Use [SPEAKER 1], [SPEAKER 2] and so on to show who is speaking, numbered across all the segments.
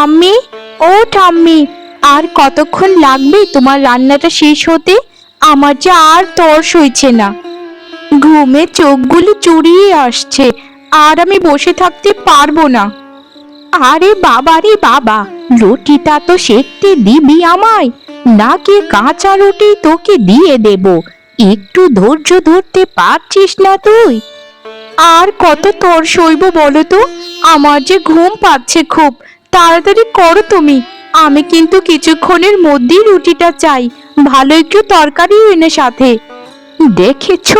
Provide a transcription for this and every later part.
[SPEAKER 1] ঠাম্মি, ও ঠাম্মি, আর কতক্ষণ লাগবে তোমার রান্নাটা শেষ হতে? আমার যে আর তর সইছে না। ঘুমে চোখগুলো চুরিয়ে আসছে, আর আমি বসে থাকতে পারব না। আরে বাবা রে বাবা, রুটিটা তো সেকতে দিবি আমায়, নাকি কাঁচা রুটি তোকে দিয়ে দেব? একটু ধৈর্য ধরতে পারছিস না তুই? আর কত তোর সইব বলো তো? আমার যে ঘুম পাচ্ছে খুব। তাড়াতাড়ি করো তুমি। আমি কিন্তু কিছুক্ষণের মধ্যেই রুটিটা চাই। ভালো একটু তরকারি এনে সাথে। দেখেছ?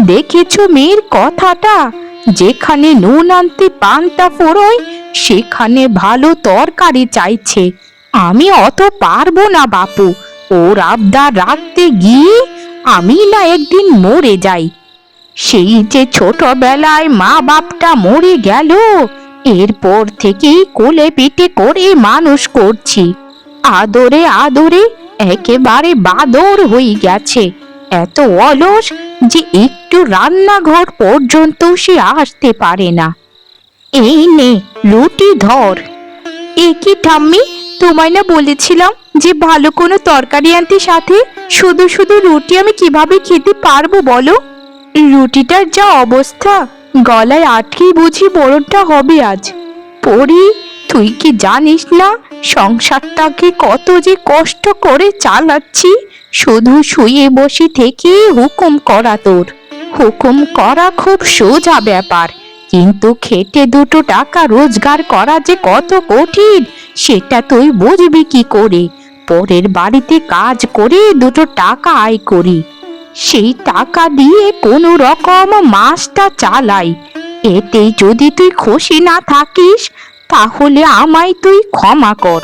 [SPEAKER 1] দেখেছ মেয়ের কথাটা? যেখানে নুন আনতে পান্তা ফোড়ই সেখানে ভালো তরকারি চাইছে। আমি অত পারব না বাপু। ওর আবদার রাখতে গিয়ে আমি না একদিন মরে যাই। সেই যে ছোটবেলায় মা বাপটা মরে গেল এরপর থেকেই কোলে পিঠে করে মানুষ করছি। আদরে আদরে একেবারে বাদর হয়ে গেছে। এত অলস যে একটু রান্নাঘর পর্যন্ত সে আসতে পারে না। এই নে রুটি ধর। এ কি ঠাম্মি, তোমায় না বলেছিলাম যে ভালো কোনো তরকারি আনতে সাথে শুধু শুধু রুটি আমি কীভাবে খেতে পারব বলো? রুটিটার যা অবস্থা। গলায় আটকেই বুঝি বড়টা হবে আজ। পড়ি তুই কি জানিস না সংসারটাকে কত যে কষ্ট করে চালাচ্ছি? শুধু শুয়ে বসে থেকে হুকুম করা তোর। হুকুম করা খুব সোজা ব্যাপার, কিন্তু খেটে দুটো টাকা রোজগার করা যে কত কঠিন, সেটা তুই বুঝবি কি করে? পরের বাড়িতে কাজ করে দুটো টাকা আয় করি। সেই টাকা দিয়ে কোনো রকম মাসটা চালাই। এতে যদি তুই খুশি না থাকিস, তাহলে আমায় তুই ক্ষমা কর।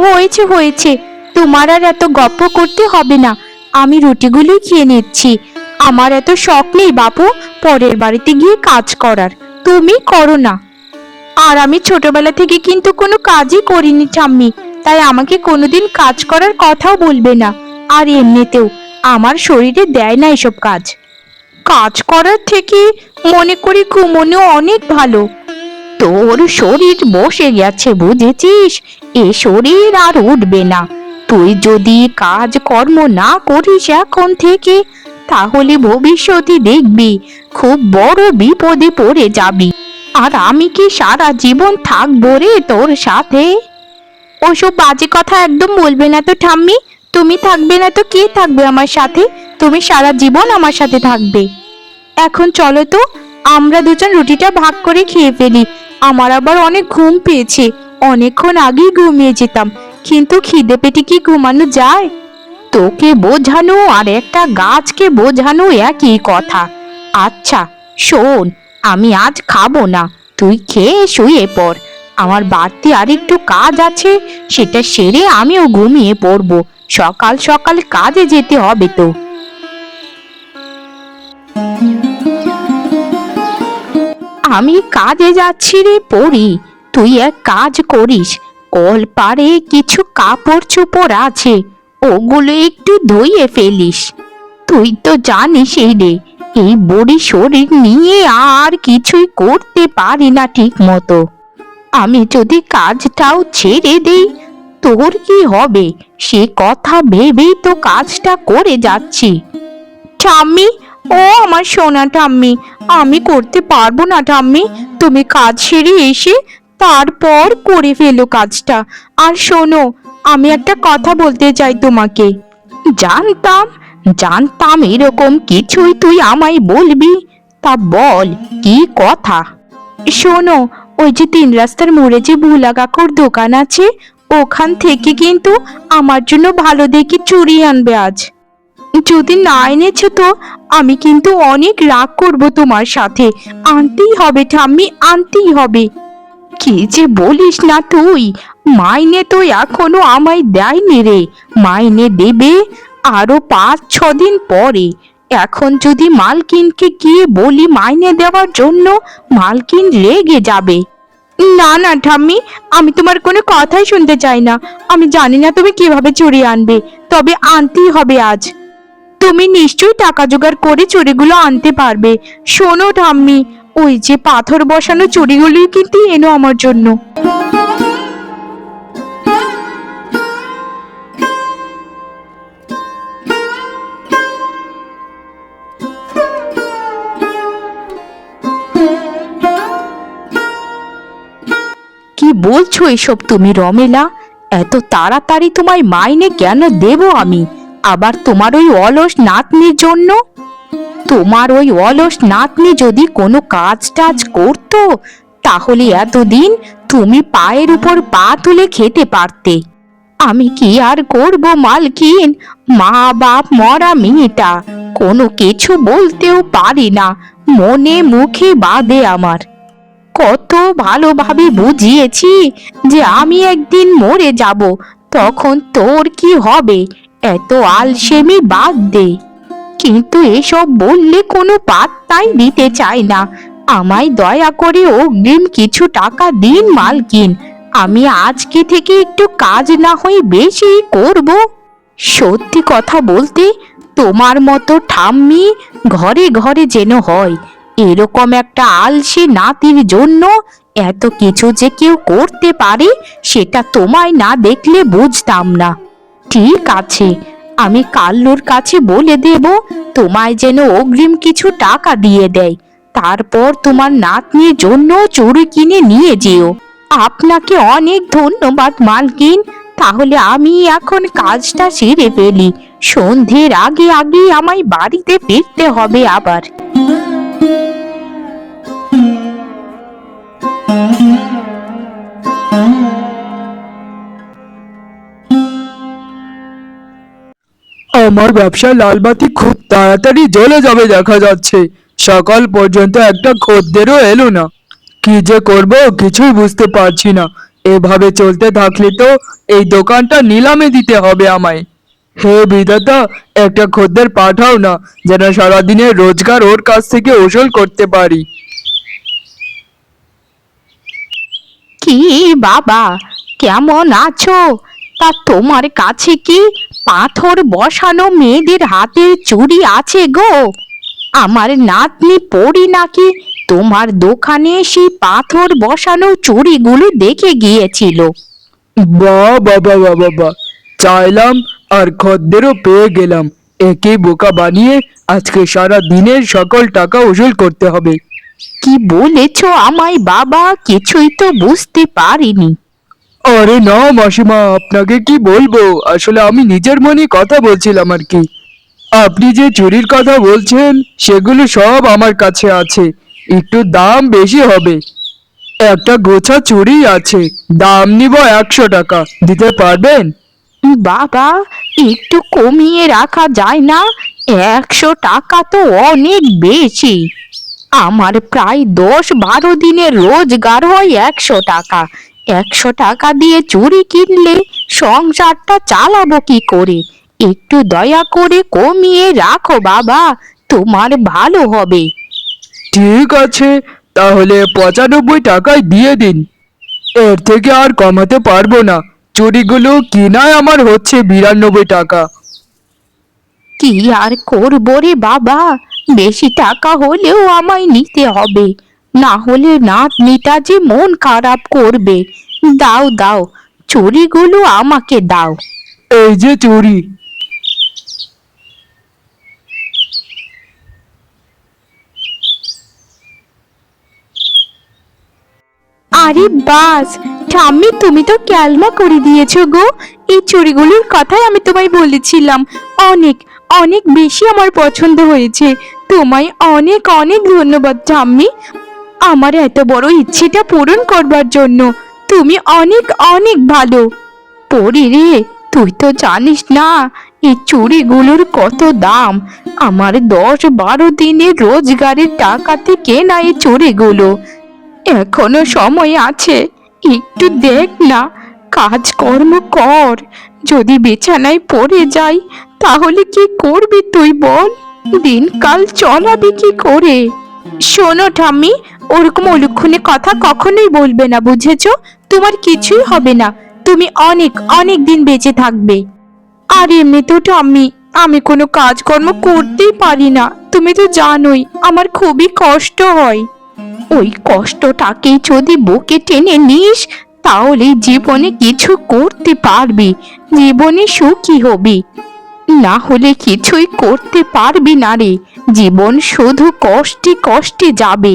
[SPEAKER 1] হয়েছে হয়েছে। তোমার আর এত গপ্প করতে হবে না। আমি রুটিগুলোই খেয়ে নিচ্ছি। আমার এত শখ নেই বাপু, পরের বাড়িতে গিয়ে কাজ করার। তুমি করো না। আর আমি ছোটবেলা থেকে কিন্তু কোনো কাজই করিনি, ঠাম্মি। তাই আমাকে কোনোদিন কাজ করার কথাও বলবে না। আর এমনিতেও আমার শরীরে দেয় না এসব কাজ। কাজ করার থেকে মনে করি ঘুমোনো অনেক ভালো। তোর শরীর বসে গেছে, বুঝেছিস? এ শরীর আর উঠবে না। তুই যদি কাজ কর্ম না করিস এখন থেকে, তাহলে ভবিষ্যতে দেখবি খুব বড় বিপদে পড়ে যাবি। আর আমি কি সারা জীবন থাকব রে তোর সাথে? ওসব বাজে কথা একদম বলবে না তো ঠাম্মি। তুমি থাকবে না তো কে থাকবে আমার সাথে? তুমি সারা জীবন আমার সাথে থাকবে। এখন চলো তো, আমরা দুজন রুটিটা ভাগ করে খেয়ে ফেলি। আমার আবার অনেক ঘুম পেয়েছে। অনেকক্ষণ আগেই ঘুমিয়ে যেতাম। কিন্তু খিদে পেটে কি ঘুমানো যায়? তোকে বোঝানো আর একটা গাছকে বোঝানো একই কথা। আচ্ছা শোন, আমি আজ খাব না। তুই খেয়ে শুয়ে পড়। আমার বাড়তি আর একটু কাজ আছে, সেটা সেরে আমিও ঘুমিয়ে পড়ব। সকাল সকাল কাজে যেতে হবে তো। আমি কাজে যাচ্ছি রে পড়ি তুই এক কাজ করিস কল পারে কিছু কাপড় চোপড় আছে, ওগুলো একটু ধুয়ে ফেলিস। তুই তো জানিস এই রে, এই বড়ি শরীর নিয়ে আর কিছুই করতে পারি না ঠিক মতো আমি যদি কাজটাও ছেড়ে দেই তোর কি হবে? সে কথা ভেবেই তো কাজটা করে যাচ্ছি। ঠাম্মি, ও আমার সোনা ঠাম্মি, আমি করতে পারব না ঠাম্মি। তুমি কাজ সেরে এসে তারপর করে ফেলো কাজটা। আর শোনো, আমি একটা কথা বলতে চাই তোমাকে। জানতাম জানতাম এরকম কিছুই তুই আমায় বলবি? তা বল, কি কথা? শোনো, ওই যে তিন রাস্তার মোড়ে যে ভুলা কাকুর দোকান আছে ওখান থেকে কিন্তু আমার জন্য ভালো দেখে চুরি আনবে আজ। যদি না এনেছো তো, আমি কিন্তু অনেক রাগ করব তোমার সাথে। আনতেই হবে ঠাম্মি, আনতেই হবে। কি যে বলিস না তুই? মাইনে তো এখনও আমায় দেয়নি রে। মাইনে দেবে আরও পাঁচ, ছ দিন পরে। এখন যদি মালকিনকে গিয়ে বলি মাইনে দেওয়ার জন্য, মালকিন রেগে যাবে। না না, ঠাম্মি, আমি তোমার কোনো কথাই শুনতে চাই না। আমি জানি না তুমি কীভাবে চুরি আনবে, তবে আনতেই হবে আজ। তুমি নিশ্চয়ই টাকা জোগাড় করে চুরিগুলো আনতে পারবে। শোনো, ঠাম্মি, ওই যে পাথর বসানো চুরিগুলোই কিন্তু এনো আমার জন্য। বলছো এসব তুমি রমেলা? এত তাড়াতাড়ি তোমায় মাইনে কেন দেব আমি? আবার তোমার ওই অলস নাতনির জন্য? তোমার ওই অলস নাতনি যদি কোনো কাজ টাজ করতো, তাহলে এতদিন তুমি পায়ের উপর পা তুলে খেতে পারতে। আমি কি আর করব, মালকিন? মা বাপ মরা মেয়েটা। কোনো কিছু বলতেও পারি না। মনে মুখে বাদে আমার। কত ভালোভাবে বুঝিয়েছি যে আমি একদিন মরে যাব, তখন তোর কি হবে? এত আলসেমি বাদ দে। কিন্তু এসব বললে কোনো পাত্তাই দিতে চায় না। আমায় দয়া করে অগ্রিম কিছু টাকা দিন, মালকিন। আমি আজকে থেকে একটু কাজ না হয়ে বেশি করব। সত্যি কথা বলতে তোমার মতো ঠাম্মি ঘরে ঘরে যেন হয়। এরকম একটা আলসে নাতির জন্য এত কিছু যে কেউ করতে পারে, সেটা তোমায় না দেখলে বুঝতাম না। ঠিক আছে, আমি কাল্লুর কাছে বলে দেব, তোমায় যেন অগ্রিম কিছু টাকা দিয়ে দেয়। তারপর তোমার নাতনির জন্য চুরি কিনে নিয়ে যেও। আপনাকে অনেক ধন্যবাদ, মালকিন। তাহলে আমি এখন কাজটা সেরে ফেলি। সন্ধ্যের আগে আগে আমায় বাড়িতে ফিরতে হবে আবার।
[SPEAKER 2] আমার ব্যবসায় লালবাতি খুব তাড়াতাড়ি জ্বলে যাবে দেখা যাচ্ছে। সকাল পর্যন্ত একটা খদ্দেরও এলো না। কি যে করব কিছুই বুঝতে পারছি না। এভাবে চলতে থাকলে তো এই দোকানটা নিলামে দিতে হবে আমায়। হে বিধাতা একটা খদ্দের পাঠাও না যেন সারাদিনের রোজগার ওর কাছ থেকে ওসল করতে পারি।
[SPEAKER 1] কি বাবা কেমন আছো? তা তোমার কাছে কি পাথর বসানো মেয়েদের হাতের চুড়ি আছে গো? আমার নাতনি পড়ি নাকি তোমার দোকানে সেই পাথর বসানো চুড়িগুলো দেখে গিয়েছিল।
[SPEAKER 2] বাহ বাবা বাবা বাবা চাইলাম আর খদ্দেরও পেয়ে গেলাম। একে বোকা বানিয়ে আজকে সারা দিনের সকল টাকা উসুল করতে হবে।
[SPEAKER 1] কি বলেছ আমায় বাবা? কিছুই তো বুঝতে পারিনি।
[SPEAKER 2] আরে না মাসিমা আপনাকে কি বলব? আসলে আমি নিজের মনে কথা বলছিলাম আর কি। আপনি যে চুরির কথা বলছেন সেগুলো সব আমার কাছে আছে। একটু দাম বেশি হবে। একটা গোছা চুরি আছে। দাম নিব একশো টাকা। দিতে পারবেন?
[SPEAKER 1] বাবা, একটু কমিয়ে রাখা যায় না? একশো টাকা তো অনেক বেশি। আমার প্রায় দশ বারো দিনের রোজগার হয় একশো টাকা। একশো টাকা দিয়ে চুরি কিনলে সংসারটা চালাবো কি করে? একটু দয়া করে কমিয়ে রাখো বাবা, তোমার ভালো হবে।
[SPEAKER 2] ঠিক আছে, তাহলে পঁচানব্বই টাকায় দিয়ে দিন। এর থেকে আর কমাতে পারব না। চুরিগুলো কিনায় আমার হচ্ছে বিরানব্বই টাকা।
[SPEAKER 1] কি আর করব রে বাবা? বেশি টাকা হলেও আমায় নিতে হবে। না হলে নাতনিটা যে মন খারাপ করবে। দাও দাও চুরিগুলো আমাকে দাও।
[SPEAKER 2] এই যে চুরি
[SPEAKER 1] আরে বাস, ঠাম্মি, তুমি তো ক্যালমা করে দিয়েছ গো। এই চুড়িগুলোর কথাই আমি তোমায় বলেছিলাম। অনেক অনেক বেশি আমার পছন্দ হয়েছে। তোমায় অনেক অনেক ধন্যবাদ ঠাম্মি। আমার এত বড় ইচ্ছেটা পূরণ করবার জন্য। তুমি অনেক অনেক ভালো। পরি রে, তুই তো জানিস না, এই চুড়িগুলোর কত দাম। আমার দশ বারো দিনের রোজগারের টাকাতে কেনা এই চুড়িগুলো। এখনও সময় আছে। একটু দেখ না, কাজকর্ম কর। যদি বিছানায় পড়ে যাই, তাহলে কি করবি তুই বল? দিনকাল চলাবি কি করে? শোনো ঠাম্মি, ওরকম অলক্ষণে কথা কখনোই বলবে না, বুঝেছ? তোমার কিছুই হবে না। তুমি অনেক অনেক দিন বেঁচে থাকবে। আর এমনি তো ঠাম্মি, আমি কোনো কাজকর্ম করতেই পারি না। তুমি তো জানোই, আমার খুবই কষ্ট হয়। ওই কষ্টটাকে যদি বুকে টেনে নিস, তাহলে জীবনে কিছু করতে পারবি, জীবনে সুখী হবি। না হলে কিছুই করতে পারবি না রে, জীবন শুধু কষ্টে কষ্টে যাবে।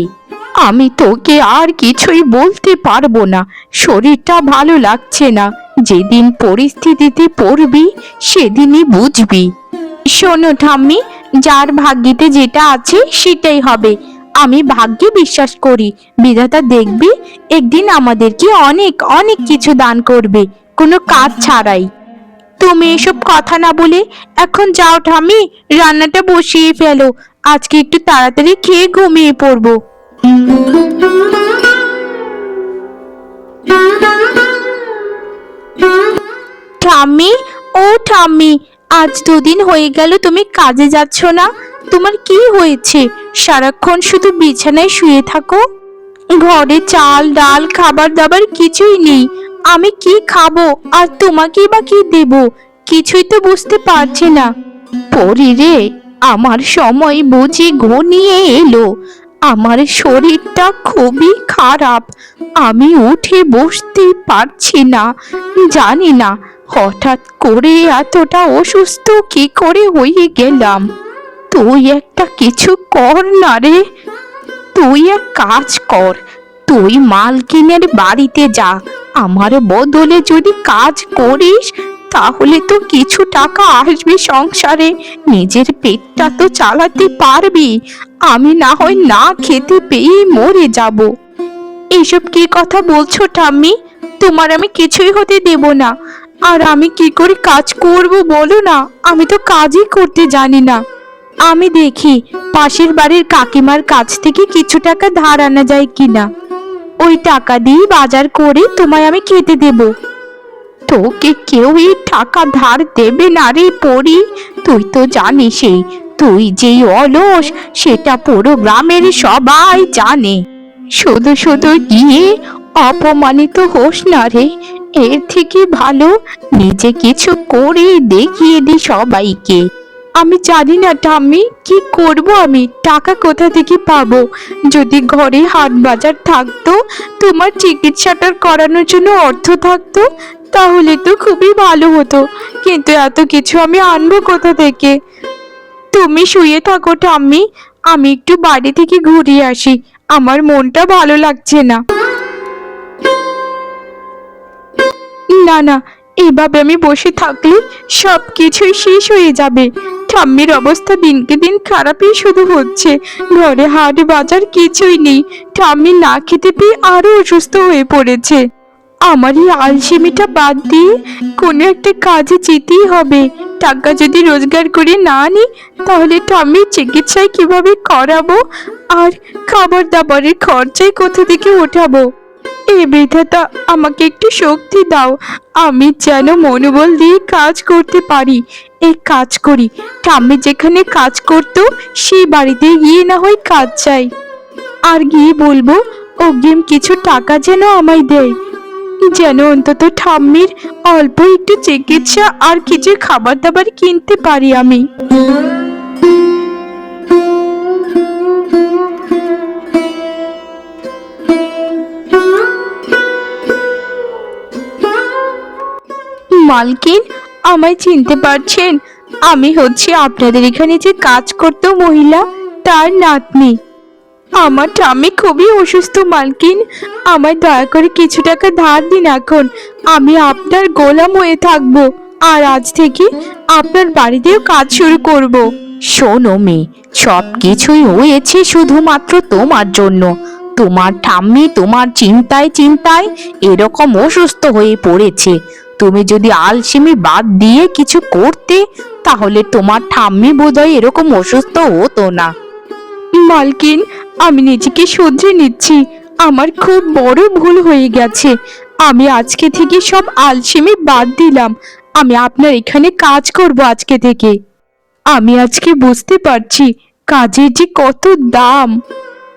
[SPEAKER 1] আমি তোকে আর কিছুই বলতে পারব না, শরীরটা ভালো লাগছে না, যেদিন পরিস্থিতিতে পড়বি, সেদিনই বুঝবি। শোনো ঠাম্মি, যার ভাগ্যিতে যেটা আছে সেটাই হবে। আমি ভাগ্যে বিশ্বাস করি। বিধাতা দেখবি, একদিন আমাদেরকে অনেক অনেক কিছু দান করবে, কোনো কাজ ছাড়াই। তুমি এসব কথা না বলে এখন যাও ঠাম্মি, রান্নাটা বসিয়ে ফেলো। আজকে একটু তাড়াতাড়ি খেয়ে ঘুমিয়ে পড়ব। ঠাম্মি, ও ঠাম্মি আজ দুদিন হয়ে গেল তুমি কাজে যাচ্ছ না। তোমার কি হয়েছে? সারাক্ষণ শুধু বিছানায় শুয়ে থাকো। ঘরে চাল, ডাল, খাবার দাবার কিছুই নেই। আমি কি খাব? আর তোমাকে বা কি দেব? কিছুই তো বুঝতে পারছি না। পরি রে, আমার সময় বুঝি ঘনিয়ে এলো। আমার শরীরটা খুবই খারাপ। আমি উঠে বসতে পারছি না। জানি না হঠাৎ করে এতটা অসুস্থ কি করে হয়ে গেলাম? তুই একটা কিছু কর না রে। তুই এক কাজ কর। তুই মালকিনের বাড়িতে যা। আমার বদলে যদি কাজ করিস, তাহলে তো কিছু টাকা আসবে সংসারে। নিজের পেটটা তো চালাতে পারবি। আমি না হয় না খেতে পেয়ে মরে যাব। এইসব কি কথা বলছো ঠাম্মি? তোমার আমি কিছুই হতে দেব না। আর আমি কি করে কাজ করব বলো না? আমি তো কাজই করতে জানি না। আমি দেখি পাশের বাড়ির কাকিমার কাছ থেকে কিছু টাকা ধার আনা যায় কিনা। ওই টাকা দিয়ে বাজার করে তোমায় আমি খেতে দেব। তোকে কেউ এই টাকা ধার দেবে না রে পড়ি তুই তো জানিসই, তুই যেই অলস, সেটা পুরো গ্রামের সবাই জানে। শুধু শুধু গিয়ে অপমানিত হোস না রে এর থেকে ভালো নিজে কিছু করে দেখিয়ে দি সবাইকে। আমি জানি না ঠাম্মি, কি করব আমি? টাকা কোথা থেকে পাবো? যদি ঘরে হাট বাজার থাকতো, তোমার চিকিৎসাটার করানোর জন্য অর্থ থাকতো, তাহলে তো খুবই ভালো হতো। কিন্তু এত কিছু আমি আনব কোথা থেকে? তুমি শুয়ে থাকো ঠাম্মি, আমি একটু বাড়ি থেকে ঘুরে আসি। আমার মনটা ভালো লাগছে না। না না এভাবে আমি বসে থাকলে সব কিছুই শেষ হয়ে যাবে। ঠাম্মির অবস্থা দিনকে দিন খারাপই শুধু হচ্ছে। ঘরে হাট বাজার কিছুই নেই। ঠাম্মি না খেতে পেয়ে আরও অসুস্থ হয়ে পড়েছে। আমার এই আলসেমিটা বাদ দিয়ে কোনো একটা কাজে যেতেই হবে। টাকা যদি রোজগার করে না আনি তাহলে ঠাম্মির চিকিৎসায় কীভাবে করাবো? আর খাবার দাবারের খরচাই কোথা থেকে ওঠাবো? এ বিধাতা আমাকে একটু শক্তি দাও। আমি যেন মনোবল দিয়ে কাজ করতে পারি। এই কাজ করি। ঠাম্মি যেখানে কাজ করতো, সেই বাড়িতে গিয়ে না হয় কাজ চাই। আর গিয়ে বলব, অগ্রিম কিছু টাকা যেন আমায় দেয়। যেন অন্তত ঠাম্মির অল্প একটু চিকিৎসা আর কিছু খাবার দাবার কিনতে পারি আমি। মালকিন? আমায় চিনতে পারছেন? আমি হচ্ছে আপনাদের এখানে যে কাজ করতো মহিলা, তার নাতনি। আমার ঠাম্মি খুবই অসুস্থ, মালকিন। আমায় দয়া করে কিছু টাকা ধার দিন এখন। আমি আপনার গোলাম হয়ে থাকব। আর আজ থেকে আপনার বাড়িতেও কাজ শুরু করব। শোনো মেয়ে সব কিছুই হয়েছে শুধুমাত্র তোমার জন্য। তোমার ঠাম্মি তোমার চিন্তায় চিন্তায় এরকম অসুস্থ হয়ে পড়েছে। তুমি যদি আলসেমি বাদ দিয়ে কিছু করতে তাহলে তোমার ঠাম্মি বোধহয় এরকম অসুস্থ হতো না। মালকিন আমি নিজেকে শুধরে নিচ্ছি। আমার খুব বড় ভুল হয়ে গেছে। আমি আজকে থেকে সব আলসেমি বাদ দিলাম। আমি আপনার এখানে কাজ করব আজকে থেকে। আমি আজকে বুঝতে পারছি কাজের যে কত দাম।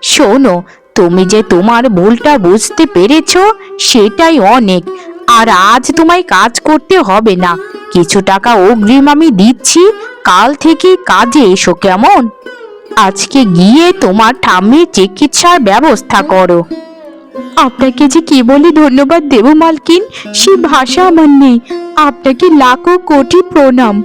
[SPEAKER 1] শোনো তুমি যে তোমার ভুলটা বুঝতে পেরেছ সেটাই অনেক। আর আজ তোমায় কাজ করতে হবে না। কিছু টাকা অগ্রিম আমি দিচ্ছি, কাল থেকে কাজে এসো কেমন? আজকে গিয়ে তোমার ঠাম্মির চিকিৎসার ব্যবস্থা করো। আপনাকে যে কি বলে ধন্যবাদ দেব মালকিন, সে ভাষা আমার নেই। আপনাকে লাখো কোটি প্রণাম।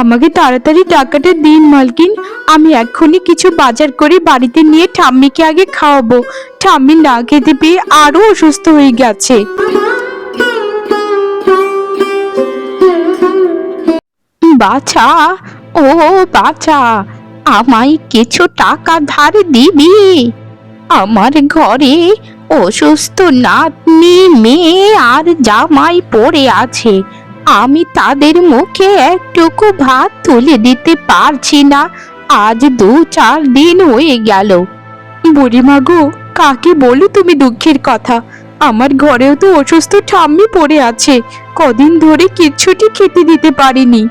[SPEAKER 1] আমাকে তাড়াতাড়ি টাকাটা দিন মালকিন, আমি এক্ষুনি কিছু বাজার করে বাড়িতে নিয়ে ঠাম্মিকে আগে খাওয়াবো। ঠাম্মি না খেতে পেয়ে আরও অসুস্থ হয়ে গেছে। বাছা, ও বাছা, আমায় কিছু টাকা ধার দিবি? আমার ঘরে অসুস্থ নাতনি, মেয়ে আর জামাই পড়ে আছে। আমি তাদের মুখে একটুকু ভাত তুলে দিতে পারছি না। আজ দু চার দিন হয়ে গেল। বুড়িমা গো, কাকে বলো তুমি দুঃখের কথা? আমার ঘরেও তো অসুস্থ ঠাম্মি পড়ে আছে। কদিন ধরে কিচ্ছুটি খেতে দিতে পারিনি।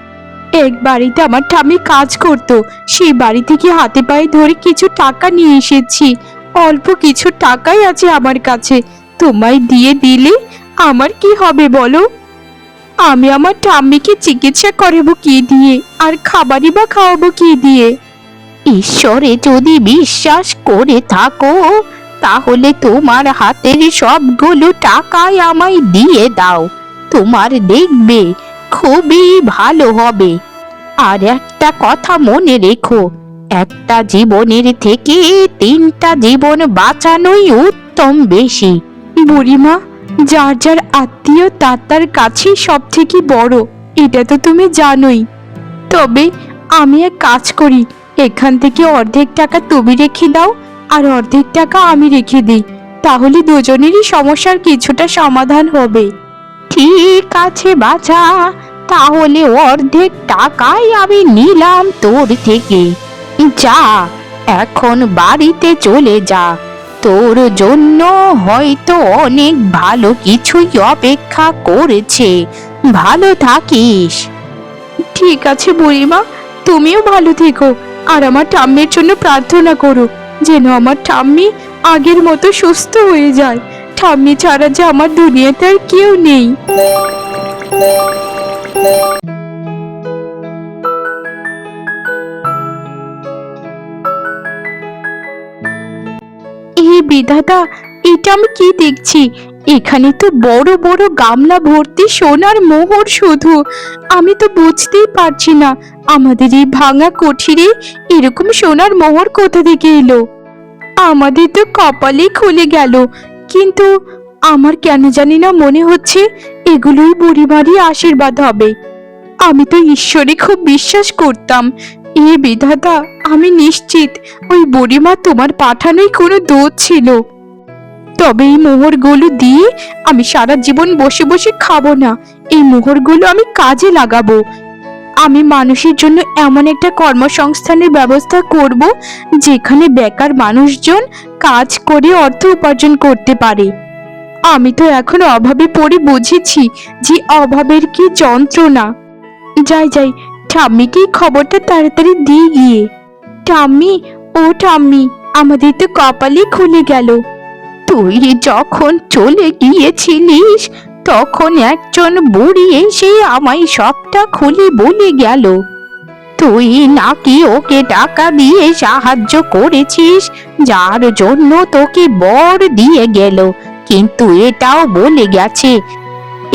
[SPEAKER 1] এক বাড়িতে আমার ঠাম্মি কাজ করত। সেই বাড়ি থেকে হাতে পায়ে ধরে কিছু টাকা নিয়ে এসেছি। অল্প কিছু টাকাই আছে আমার কাছে। তোমায় দিয়ে দিলে আমার কি হবে বলো? আমি আমার ঠাম্মিকে চিকিৎসা করাবো কি দিয়ে? আর খাবারই বা খাওয়াবো কি দিয়ে? ঈশ্বরে যদি বিশ্বাস করে থাকো, তাহলে তোমার হাতের সবগুলো টাকাই আমায় দিয়ে দাও। তোমার দেখবে খুবই ভালো হবে। আর একটা কথা মনে রেখো একটা জীবনের থেকে তিনটা জীবন বাঁচানোই উত্তম বেশি। বুড়িমা যার যার আত্মীয় তার তার কাছেই সব থেকে বড় এটা তো তুমি জানোই। তবে আমি এক কাজ করি এখান থেকে অর্ধেক টাকা তুমি রেখে দাও আর অর্ধেক টাকা আমি রেখে দিই। তাহলে দুজনেরই সমস্যার কিছুটা সমাধান হবে। ঠিক আছে বাছা। তাহলে অর্ধেক টাকাই আমি নিলাম তোর থেকে। যা, এখন বাড়িতে চলে যা। তোর জন্য হয়তো অনেক ভালো কিছুই অপেক্ষা করেছে। ভালো থাকিস। ঠিক আছে বুড়িমা, তুমিও ভালো থেকো। আর আমার ঠাম্মির জন্য প্রার্থনা করো, যেন আমার ঠাম্মি আগের মতো সুস্থ হয়ে যায়। ঠাম্মি ছাড়া যে আমার দুনিয়াতে আর কেউ নেই। বিধাতা, এটা আমি কি দেখছি? এখানে তো বড় বড় গামলা ভর্তি সোনার মোহর শুধু। আমি তো বুঝতেই পারছি না, আমাদের এই ভাঙা কুঠিরে এরকম সোনার মোহর কোথা থেকে এলো? আমাদের তো কপালে খুলে গেল, কিন্তু আমার কেন জানি না মনে হচ্ছে এগুলোই বুড়িমারি আশীর্বাদ হবে। আমি তো ঈশ্বরে খুব বিশ্বাস করতাম। এ বিধাতা, আমি নিশ্চিত ওই বুড়িমা তোমার পাঠানোই কোনো দোষ ছিল। তবে এই মোহরগুলো দিয়ে আমি সারা জীবন বসে বসে খাব না। এই মোহরগুলো আমি কাজে লাগাবো। আমি মানুষের জন্য এমন একটা কর্মসংস্থানের ব্যবস্থা করব, যেখানে বেকার মানুষজন কাজ করে অর্থ উপার্জন করতে পারে। আমি তো এখন অভাবে পড়ে বুঝেছি যে অভাবের কি যন্ত্রণা। যাই যাই, ঠাম্মিকে খবরটা তাড়াতাড়ি দিয়ে গিয়ে। ঠাম্মি, ও ঠাম্মি, আমাদের তো কপালে খুলে গেল। তুই যখন চলে গিয়েছিলিস, তখন একজন বুড়ি এসে আমায় সবটা খুলে বলে গেল। তুই নাকি ওকে টাকা দিয়ে সাহায্য করেছিস, যার জন্য তোকে বর দিয়ে গেল। কিন্তু এটাও বলে গেছে,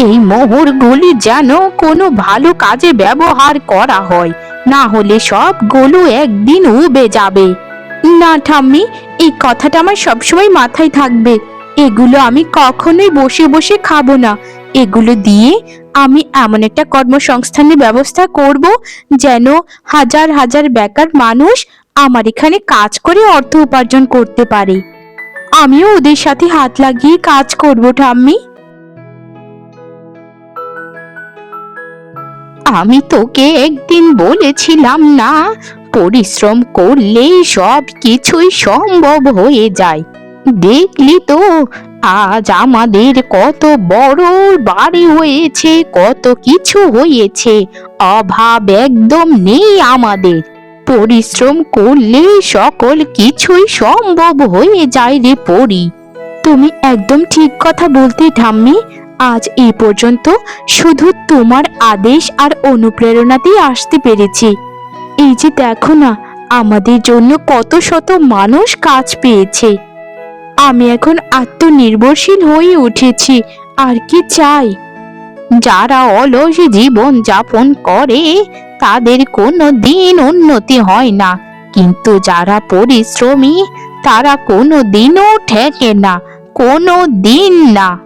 [SPEAKER 1] এই মোহরগুলি যেন কোনো ভালো কাজে ব্যবহার করা হয়, না হলে সব সবগুলো একদিন উবে যাবে। না ঠাম্মি, এই কথাটা আমার সবসময় মাথায় থাকবে, এগুলো আমি কখনোই বসে বসে খাব না, এগুলো দিয়ে আমি এমন একটা কর্মসংস্থানের ব্যবস্থা করব যেন হাজার হাজার বেকার মানুষ আমার এখানে কাজ করে অর্থ উপার্জন করতে পারে। আমিও ওদের সাথে হাত লাগিয়ে কাজ করব, ঠাম্মি। আমি তোকে একদিন বলেছিলাম না, পরিশ্রম করলে সব কিছুই সম্ভব হয়ে যায়। দেখলি তো, আজ আমাদের কত বড় বাড়ি হয়েছে, কত কিছু হয়েছে, অভাব একদম নেই আমাদের। পরিশ্রম করলে সকল কিছুই সম্ভব হয়ে যায় রে পড়ি তুমি একদম ঠিক কথা বলতে ঠাম্মি, আজ এই পর্যন্ত শুধু তোমার আদেশ আর অনুপ্রেরণাতেই আসতে পেরেছি। এই যে দেখো না, আমাদের জন্য কত শত মানুষ কাজ পেয়েছে। আমি এখন আত্মনির্ভরশীল হয়ে উঠেছি, আর কি চাই? যারা অলস জীবন যাপন করে তাদের কোনো দিন উন্নতি হয় না। কিন্তু যারা পরিশ্রমী, তারা কোনো দিনও ঠেকে না, কোনো দিন না।